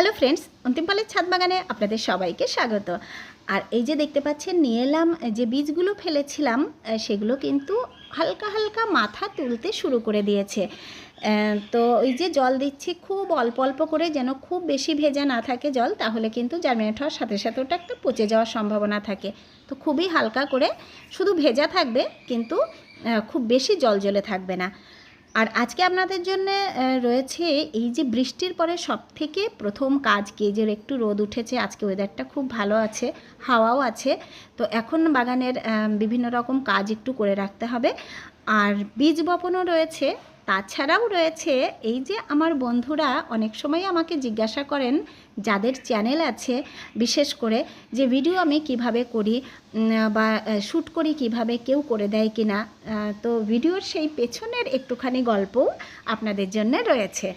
Hello friends অন্তিমপালের ছাদ বাগানে আপনাদের সবাইকে স্বাগত। আর এই যে দেখতে পাচ্ছেন, নিয়ে এলাম যে বীজগুলো ফেলেছিলাম সেগুলো কিন্তু হালকা হালকা মাথা তুলতে শুরু করে দিয়েছে। তো ওই যে জল দিচ্ছি, খুব অল্প অল্প করে যেন খুব বেশি ভেজা না থাকে জল, তাহলে কিন্তু জার্মিনেট হওয়ার সাথে সাথে ওটা একটা পচে যাওয়ার সম্ভাবনা থাকে। তো খুবই হালকা করে, শুধু ভেজা থাকবে, কিন্তু খুব বেশি জল জলে থাকবে না। আর আজকে আপনাদের জন্য রয়েছে এই যে বৃষ্টির পরে সব থেকে প্রথম কাজ কেজের একটু রোদ উঠেছে, আজকে ওয়েদারটা খুব ভালো আছে, হাওয়াও আছে। তো এখন বাগানের বিভিন্ন রকম কাজ একটু করে রাখতে হবে। আর বীজ বপনও রয়েছে তাছাড়াও রয়েছে এই যে আমার বন্ধুরা অনেক সময় আমাকে জিজ্ঞাসা করেন যাদের চ্যানেল আছে, বিশেষ করে যে ভিডিও আমি কীভাবে করি বা শ্যুট করি কীভাবে, কেউ করে দেয় কি না তো ভিডিওর সেই পেছনের একটুখানি গল্পও আপনাদের জন্য রয়েছে।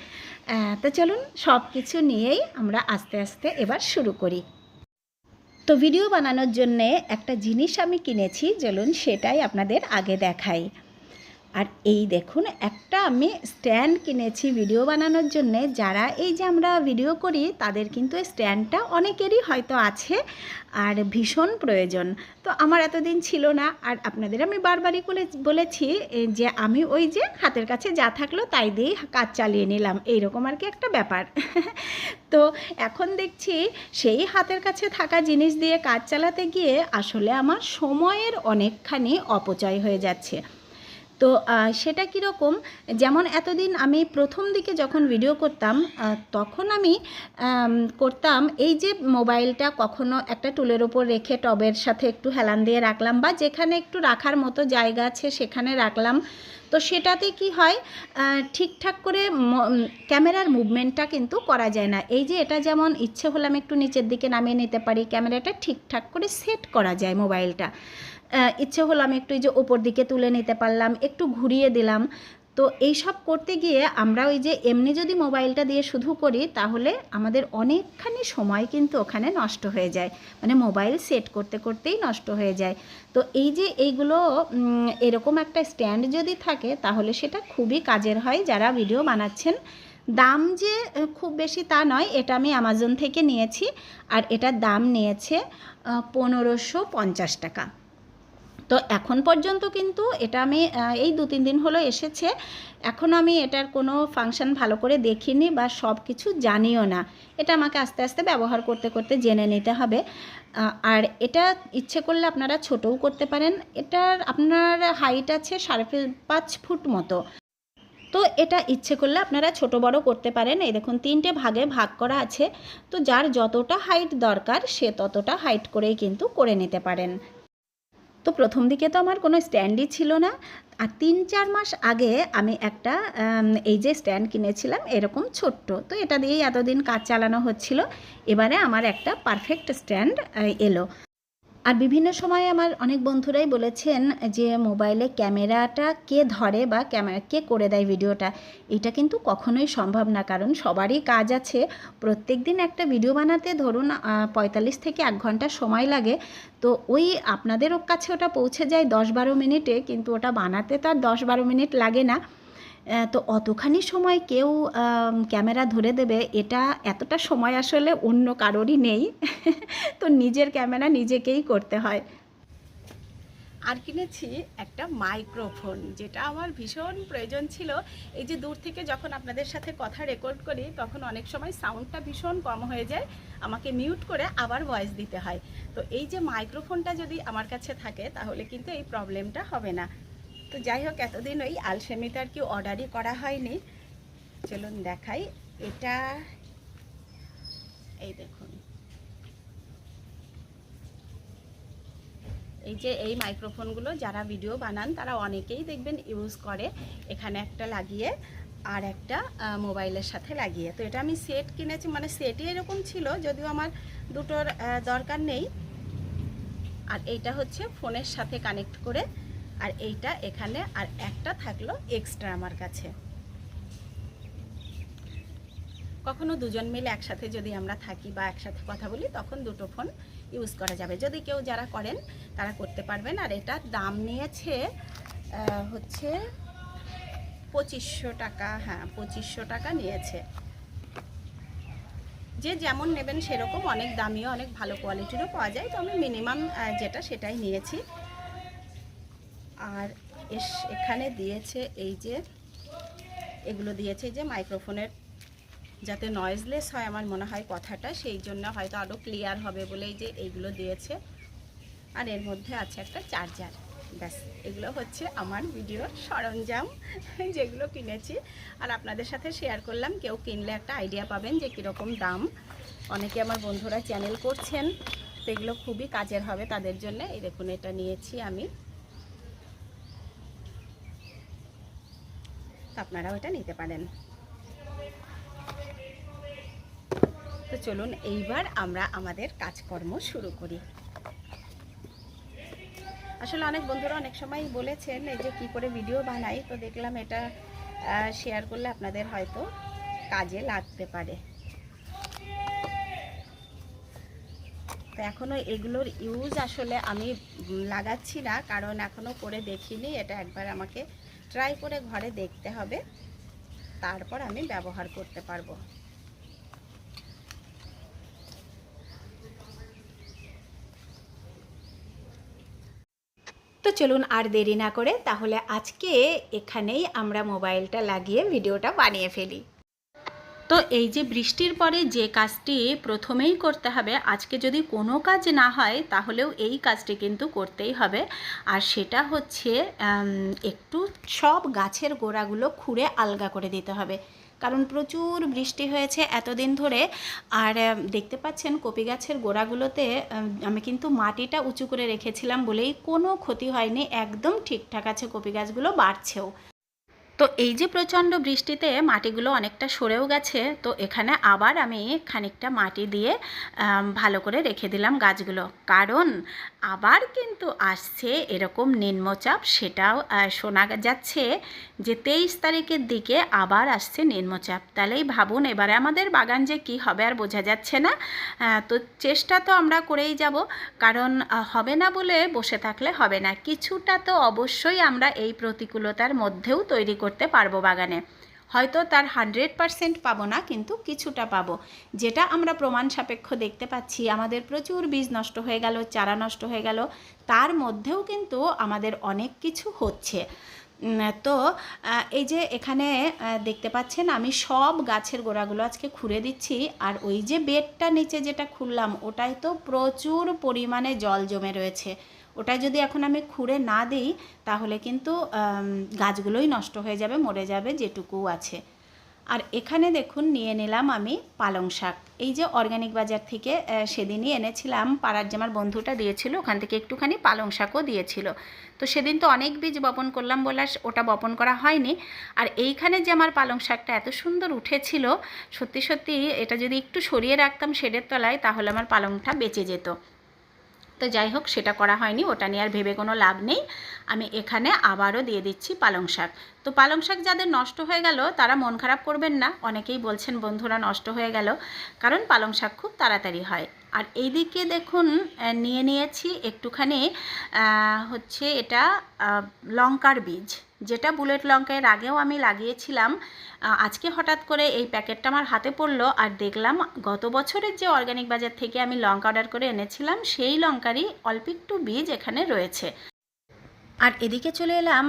তো চলুন সব কিছু নিয়েই আমরা আস্তে আস্তে এবার শুরু করি। তো ভিডিও বানানোর জন্যে একটা জিনিস আমি কিনেছি, চলুন সেটাই আপনাদের আগে দেখাই। আর এই দেখুন, একটা আমি স্ট্যান্ড কিনেছি ভিডিও বানানোর জন্য। যারা এই যে আমরা ভিডিও করি, তাদের কিন্তু এই স্ট্যান্ডটা অনেকেরই হয়তো আছে আর ভীষণ প্রয়োজন। তো আমার এতদিন ছিল না, আর আপনাদের আমি বারবারই বলে বলেছি যে আমি ওই যে হাতের কাছে যা থাকল তাই দিয়েই কাজ চালিয়ে নিলাম। এইরকম আর কি একটা ব্যাপার। তো এখন দেখছি, সেই হাতের কাছে থাকা জিনিস দিয়ে কাজ চালাতে গিয়ে আসলে আমার সময়ের অনেকখানি অপচয় হয়ে যাচ্ছে। তো সেটা কীরকম? যেমন এতদিন আমি প্রথম দিকে যখন ভিডিও করতাম তখন আমি করতাম এই যে মোবাইলটা কখনো একটা টুলের ওপর রেখে টবের সাথে একটু হেলান দিয়ে রাখলাম বা যেখানে একটু রাখার মতো জায়গা আছে সেখানে রাখলাম। তো সেটাতে কি হয় ঠিকঠাক করে ক্যামেরার মুভমেন্টটা কিন্তু করা যায় না। এই যে এটা যেমন ইচ্ছে হলে আমি একটু নিচের দিকে নামিয়ে নিতে পারি, ক্যামেরাটা ঠিকঠাক করে সেট করা যায় মোবাইলটা ইচ্ছে হলো আমি একটু এই যে ওপর দিকে তুলে নিতে পারলাম, একটু ঘুরিয়ে দিলাম। তো এই সব করতে গিয়ে আমরা ওই যে এমনি যদি মোবাইলটা দিয়ে শুধু করি, তাহলে আমাদের অনেকখানি সময় কিন্তু ওখানে নষ্ট হয়ে যায়। মানে মোবাইল সেট করতে করতেই নষ্ট হয়ে যায়। তো এই যে এইগুলো এরকম একটা স্ট্যান্ড যদি থাকে, তাহলে সেটা খুবই কাজের হয় যারা ভিডিও বানাচ্ছেন। দাম যে খুব বেশি তা নয়, এটা আমি অ্যামাজন থেকে নিয়েছি, আর এটার দাম নিয়েছে পনেরোশো পঞ্চাশ টাকা। তো এখন পর্যন্ত কিন্তু এটা আমি এই দু তিন দিন হলো এসেছে। এখন আমি এটার কোনো ফাংশন ভালো করে দেখিনি বা সব কিছু জানিও না। এটা আমাকে আস্তে আস্তে ব্যবহার করতে করতে জেনে নিতে হবে। আর এটা ইচ্ছে করলে আপনারা ছোটও করতে পারেন। এটার আপনার হাইট আছে সাড়ে পাঁচ ফুট মতো। তো এটা ইচ্ছে করলে আপনারা ছোট বড় করতে পারেন। এই দেখুন, তিনটে ভাগে ভাগ করা আছে। তো যার যতটা হাইট দরকার সে ততটা হাইট করেই কিন্তু করে নিতে পারেন। তো প্রথম দিকে তো আমার কোনো স্ট্যান্ডই ছিল না। আর তিন, চার মাস আগে আমি একটা এই যে স্ট্যান্ড কিনেছিলাম এরকম ছোট্ট। তো এটা দিয়েই এতদিন কাজ চালানো হচ্ছিল। এবারে আমার একটা পারফেক্ট স্ট্যান্ড এলো। আর বিভিন্ন সময় আমার অনেক বন্ধুরাই বলেছেন যে মোবাইলে ক্যামেরাটা কে ধরে বা ক্যামেরা কে করে দেয় ভিডিওটা, এটা কিন্তু কখনোই সম্ভব না। কারণ সবারই কাজ আছে। প্রত্যেক দিন একটা ভিডিও বানাতে ধরুন পঁয়তাল্লিশ থেকে এক ঘণ্টা সময় লাগে। তো ওই আপনাদের কাছে ওটা পৌঁছে যায় দশ বারো মিনিটে, কিন্তু ওটা বানাতে তো আর দশ বারো মিনিট লাগে না। তো অতখানি সময় কেউ ক্যামেরা ধরে দেবে, এটা এতটা সময় আসলে অন্য কারোরই নেই। তো নিজের ক্যামেরা নিজেকেই করতে হয়। আর কিনেছি একটা মাইক্রোফোন, যেটা আমার ভীষণ প্রয়োজন ছিল। এই যে দূর থেকে যখন আপনাদের সাথে কথা রেকর্ড করি, তখন অনেক সময় সাউন্ডটা ভীষণ কম হয়ে যায়। আমাকে মিউট করে আবার ভয়েস দিতে হয়। তো এই যে মাইক্রোফোনটা যদি আমার কাছে থাকে, তাহলে কিন্তু এই প্রবলেমটা হবে না। তো যাই হোক, এতদিন ওই আলসেমিতে আর কি অর্ডারই করা হয়নি। চলুন দেখাই। এটা এই দেখুন। এই যে এই মাইক্রোফোনগুলো যারা ভিডিও বানান, তারা অনেকেই দেখবেন ইউজ করে। এখানে একটা লাগিয়ে আর একটা মোবাইলের সাথে লাগিয়ে। তো এটা আমি সেট কিনেছি মানে সেটই এরকম ছিল, যদিও আমার দুটোর দরকার নেই। আর এইটা হচ্ছে ফোনের সাথে কানেক্ট করে আর এইটা এখানে আর একটা থাকল এক্সট্রা আমার কাছে। কখনো দুজন মিলে একসাথে যদি আমরা থাকি বা একসাথে কথা বলি, তখন দুটো ফোন ইউজ করা যাবে। যদি কেউ যারা করেন, তারা করতে পারবেন। আর এটার দাম নিয়েছে হচ্ছে পঁচিশশো টাকা। হ্যাঁ পঁচিশশো টাকা নিয়েছে। যে যেমন নেবেন সেরকম অনেক দামিও, অনেক ভালো কোয়ালিটিরও পাওয়া যায়। তো আমি মিনিমাম যেটা সেটাই নিয়েছি। আর এখানে দিয়েছে এই যে, এগুলো দিয়েছে যে মাইক্রোফোনের, যাতে নয়েজলেস হয় আমার মনে হয় কথাটা, সেই জন্য হয়তো আরও ক্লিয়ার হবে বলে এই যে এইগুলো দিয়েছে। আর এর মধ্যে আছে একটা চার্জার ব্যাস, এগুলো হচ্ছে আমার ভিডিওর সরঞ্জাম যেগুলো কিনেছি। আর আপনাদের সাথে শেয়ার করলাম, কেউ কিনলে একটা আইডিয়া পাবেন যে কীরকম দাম। অনেকে আমার বন্ধুরা চ্যানেল করছেন, তো এগুলো খুবই কাজের হবে তাদের জন্য। এই দেখুন, এটা নিয়েছি আমি। আপনারাও এটা নিতে পারেন। তো চলুন, এইবার আমরা আমাদের কাজকর্ম শুরু করি। আসলে অনেক বন্ধুরা অনেক সময় বলেছেন, এই যে কী করে ভিডিও বানাই, তো দেখলাম এটা শেয়ার করলে আপনাদের হয়তো কাজে লাগতে পারে। তো এখনও এগুলোর ইউজ আসলে আমি লাগাচ্ছি না, কারণ এখনও করে দেখিনি, এটা একবার আমাকে ট্রাই করে ঘরে দেখতে হবে। তারপর আমি ব্যবহার করতে পারব। তো চলুন আর দেরি না করে তাহলে আজকে এখানেই আমরা মোবাইলটা লাগিয়ে ভিডিওটা বানিয়ে ফেলি। তো এই যে বৃষ্টির পরে যে কাজটি প্রথমেই করতে হবে, আজকে যদি কোনো কাজ না হয় তাহলেও এই কাজটি কিন্তু করতেই হবে। আর সেটা হচ্ছে একটু সব গাছের গোড়াগুলো খুঁড়ে আলগা করে দিতে হবে। কারণ প্রচুর বৃষ্টি হয়েছে এতদিন ধরে। আর দেখতে পাচ্ছেন কপি গাছের গোড়াগুলোতে আমি কিন্তু মাটিটা উঁচু করে রেখেছিলাম বলেই কোনো ক্ষতি হয়নি। একদম ঠিকঠাক আছে কপি গাছগুলো, বাড়ছেও। তো এই যে প্রচণ্ড বৃষ্টিতে মাটিগুলো অনেকটা সরেও গেছে, তো এখানে আবার আমি খানিকটা মাটি দিয়ে ভালো করে রেখে দিলাম গাছগুলো। কারণ আবার কিন্তু আসছে এরকম নিম্নচাপ, সেটাও শোনা যাচ্ছে যে তেইশ তারিখের দিকে আবার আসছে নিম্নচাপ। তাহলেই ভাবুন এবারে আমাদের বাগান যে কি হবে আর বোঝা যাচ্ছে না। তো চেষ্টা তো আমরা করেই যাব, কারণ হবে না বলে বসে থাকলে হবে না। কিছুটা তো অবশ্যই আমরা এই প্রতিকূলতার মধ্যেও তৈরি করতে পারব বাগানে। হয়তো তার হান্ড্রেড পারসেন্ট পাবো না, কিন্তু কিছুটা পাবো। যেটা আমরা প্রমাণ সাপেক্ষ দেখতে পাচ্ছি, আমাদের প্রচুর বীজ নষ্ট হয়ে গেল, চারা নষ্ট হয়ে গেল, তার মধ্যেও কিন্তু আমাদের অনেক কিছু হচ্ছে। তো এই যে এখানে দেখতে পাচ্ছেন, আমি সব গাছের গোড়াগুলো আজকে খুঁড়ে দিচ্ছি, আর ওই যে বেডটা নিচে যেটা খুললাম, ওটাই তো প্রচুর পরিমাণে জল জমে রয়েছে। ওটা যদি এখন আমি খুঁড়ে না দিই, তাহলে কিন্তু গাছগুলোই নষ্ট হয়ে যাবে, মরে যাবে যেটুকু আছে। আর এখানে দেখুন, নিয়ে নিলাম আমি পালং শাক। এই যে অর্গ্যানিক বাজার থেকে সেদিনই এনেছিলাম, পাড়ার যে আমার বন্ধুটা দিয়েছিল, ওখান থেকে একটুখানি পালং শাকও দিয়েছিল। তো সেদিন তো অনেক বীজ বপন করলাম বলে ওটা বপন করা হয়নি। আর এইখানে যে আমার পালং শাকটা এত সুন্দর উঠেছিল, সত্যি সত্যি এটা যদি একটু সরিয়ে রাখতাম শেডের তলায়, তাহলে আমার পালংটা বেঁচে যেত। তো যাই হোক, সেটা করা হয়নি, ওটা নিয়ে আর ভেবে কোনো লাভ নেই। আমি এখানে আবারও দিয়ে দিচ্ছি পালং শাক। তো পালং শাক যাদের নষ্ট হয়ে গেল, তারা মন খারাপ করবেন না। অনেকেই বলছেন, বন্ধুরা, নষ্ট হয়ে গেল। কারণ পালং শাক খুব তাড়াতাড়ি হয়। আর এইদিকে দেখুন নিয়ে নিয়েছি একটুখানি হচ্ছে এটা লঙ্কার বীজ। যেটা বুলেট লঙ্কা এর আগেও আমি লাগিয়েছিলাম আজকে হঠাৎ করে এই প্যাকেটটা আমার হাতে পড়ল আর দেখলাম গত বছরের যে অর্গ্যানিক বাজার থেকে আমি লঙ্কা অর্ডার করে এনেছিলাম, সেই লঙ্কারই অল্প একটু বীজ এখানে রয়েছে। আর এদিকে চলে এলাম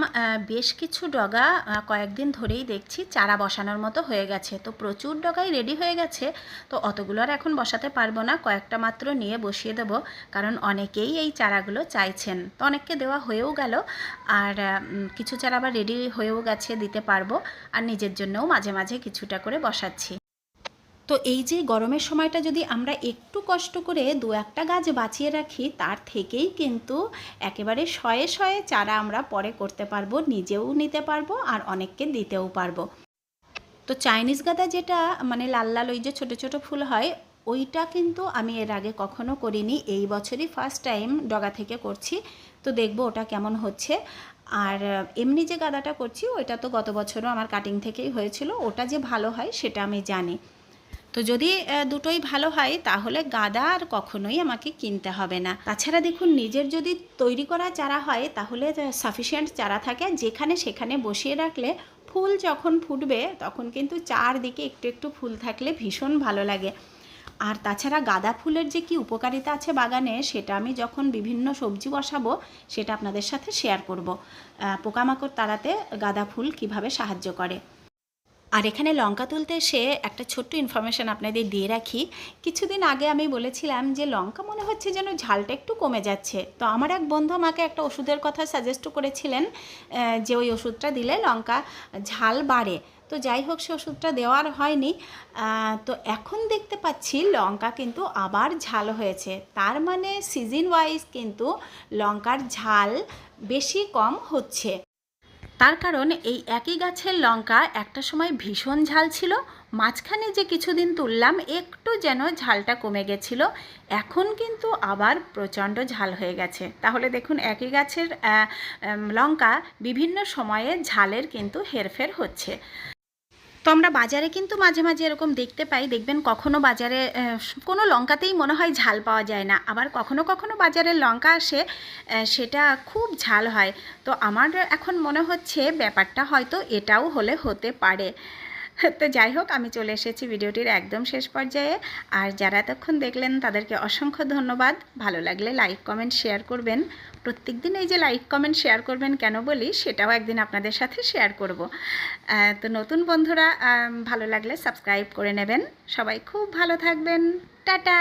বেশ কিছু ডগা কয়েকদিন ধরেই দেখছি চারা বসানোর মতো হয়ে গেছে। তো প্রচুর ডগাই রেডি হয়ে গেছে। তো অতগুলো আর এখন বসাতে পারব না। কয়েকটা মাত্র নিয়ে বসিয়ে দেবো, কারণ অনেকেই এই চারাগুলো চাইছেন। তো অনেককে দেওয়া হয়েও গেল, আর কিছু চারা আবার রেডি হয়েও গেছে, দিতে পারব। আর নিজের জন্যও মাঝে মাঝে কিছুটা করে বসাচ্ছি। তো এই যে গরমের সময়টা যদি আমরা একটু কষ্ট করে দু একটা গাছ বাঁচিয়ে রাখি, তার থেকেই কিন্তু একেবারে শয়ে শয়ে চারা আমরা পরে করতে পারব, নিজেও নিতে পারব আর অনেককে দিতেও পারব। তো চাইনিজ গাঁদা যেটা মানে লাল লাল ওই যে ছোটো ছোটো ফুল হয়, ওইটা কিন্তু আমি এর আগে কখনো করিনি। এই বছরই ফার্স্ট টাইম ডগা থেকে করছি। তো দেখব ওটা কেমন হচ্ছে। আর এমনি যে গাদাটা করছি, ওইটা তো গত বছরও আমার কাটিং থেকেই হয়েছিল, ওটা যে ভালো হয় সেটা আমি জানি। তো যদি দুটোই ভালো হয়, তাহলে গাদা আর কখনোই আমাকে কিনতে হবে না। তাছাড়া দেখুন, নিজের যদি তৈরি করা চারা হয়, তাহলে সাফিসিয়েন্ট চারা থাকে। যেখানে সেখানে বসিয়ে রাখলে ফুল যখন ফুটবে, তখন কিন্তু চারদিকে একটু একটু ফুল থাকলে ভীষণ ভালো লাগে। আর তাছাড়া গাঁদা ফুলের যে কি উপকারিতা আছে বাগানে, সেটা আমি যখন বিভিন্ন সবজি বসাবো, সেটা আপনাদের সাথে শেয়ার করব। পোকামাকড় তাড়াতে গাঁদা ফুল কীভাবে সাহায্য করে। আর এখানে লঙ্কা তুলতে এসে একটা ছোট্ট ইনফরমেশান আপনাদের দিয়ে রাখি। কিছুদিন আগে আমি বলেছিলাম যে, লঙ্কা মনে হচ্ছে যেন ঝালটা একটু কমে যাচ্ছে। তো আমার এক বন্ধু আমাকে একটা ওষুধের কথা সাজেস্ট করেছিলেন যে ওই ওষুধটা দিলে লঙ্কা ঝাল বাড়ে। তো যাই হোক, সে ওষুধটা দেওয়ার হয়নি। তো এখন দেখতে পাচ্ছি লঙ্কা কিন্তু আবার ঝাল হয়েছে। তার মানে সিজন ওয়াইজ কিন্তু লঙ্কার ঝাল বেশি কম হচ্ছে। তার কারণ এই একই গাছের লঙ্কা একটা সময় ভীষণ ঝাল ছিল, মাঝখানে যে কিছুদিন তুললাম একটু যেন ঝালটা কমে গেছিল, এখন কিন্তু আবার প্রচণ্ড ঝাল হয়ে গেছে। তাহলে দেখুন, একই গাছের লঙ্কা বিভিন্ন সময়ে ঝালের কিন্তু হেরফের হচ্ছে। তো আমরা বাজারে কিন্তু মাঝে মাঝে এরকম দেখতে পাই। দেখবেন কখনো বাজারে কোনো লঙ্কাতেই মনে হয় ঝাল পাওয়া যায় না। আবার কখনো কখনো বাজারে লঙ্কা আসে সেটা খুব ঝাল হয়। তো আমার এখন মনে হচ্ছে ব্যাপারটা হয়তো এটাও হলে হতে পারে। তো যাই হোক, আমি চলে এসেছি ভিডিওটির একদম শেষ পর্যায়ে। আর যারা এতক্ষণ দেখলেন, তাদেরকে অসংখ্য ধন্যবাদ। ভালো লাগলে লাইক, কমেন্ট, শেয়ার করবেন। প্রত্যেক দিন এই যে লাইক কমেন্ট শেয়ার করবেন কেন বলি, সেটাও একদিন আপনাদের সাথে শেয়ার করব। তো নতুন বন্ধুরা ভালো লাগলে সাবস্ক্রাইব করে নেবেন। সবাই খুব ভালো থাকবেন। টাটা!